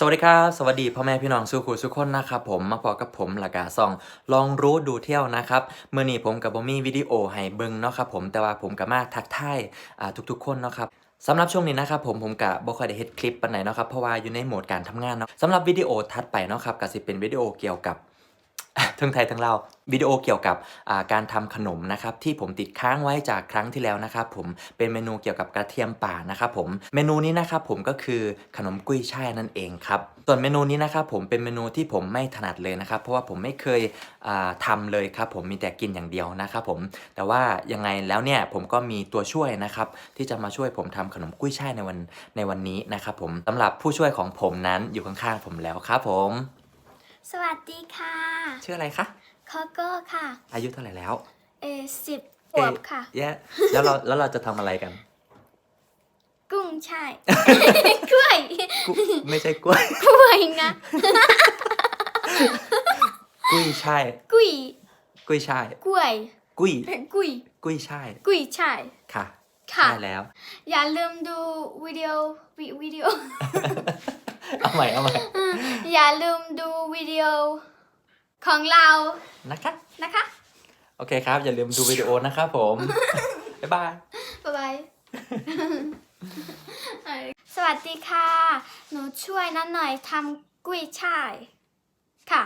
สวัสดีครับ สวัสดีพ่อแม่พี่น้องสุขุสุขคนนะครับผมมาพอกับผมหลักาซอง ลองรู้ดูเที่ยวนะครับเมื่อนี้ผมกับบอมี่วิดีโอให้เบิ่งเนาะครับผมแต่ว่าผมกับมาทักทายทุกทุกๆ คนเนาะครับสำหรับช่วงนี้นะครับผมผมกะบ่ค่อยได้เฮ็ดคลิปปานไหนเนาะครับเพราะว่าอยู่ในโหมดการทำงานเนาะสำหรับวิดีโอถัดไปเนาะครับก็สิเป็นวิดีโอเกี่ยวกับ ทั้งไทยทั้งเราววิดีโอเกี่ยวกับาการทำขนมนะครับที่ผมติดค้างไว้จากครั้งที่แล้วนะครับผมเป็นเมนูเกี่ยวกับกระเทียมป่านะครับผมเมนูนี้นะครับผมก็คือขนมกุ้ยช่ายนั่นเองครับส่วนเมนูนี้นะครับผมเป็นเมนูที่ผมไม่ถนัดเลยนะครับ เพราะว่าผมไม่เคยอ่าทำเลยครับผมมีแต่กินอย่างเดียวนะครับผมแต่ว่ายังไงแล้วเนี่ยผมก็มีตัวช่วยนะครับที่จะมาช่วยผมทำขนมกุ้ยช่ายในวันในวันนี้นะครับผมสำหรับผู้ช่วยของผมนั้นอยู่ข้างๆผมแล้วครับผม สวัสดีค่ะ ชื่ออะไรคะคอโก้ค่ะ อายุเท่าไหร่แล้ว เอสิบขวบค่ะเอ๊ะแล้วเราแล้วเราจะทำอะไรกัน กุ้งใช่ กล้วย กุไม่ใช่กล้วย กล้วยนะกุ้ยช่ายกุ้ยกุ้ยช่ายกล้วยกุ้ยกุ้ยกุ้ยช่ายกุ้ยใช่ค่ะค่ะ ได้แล้ว อย่าลืมดูวิดีโอวิวิดีโอ เอาใหม่เอาใหม่ อย่าลืมดูวิดีโอของเรานะคะนะคะ โอเคครับ อย่าลืมดูวิดีโอนะครับผม บ๊ายบาย บ๊ายบาย สวัสดีค่ะ หนูช่วยนันหน่อยทำกุ้ยช่าย ค่ะ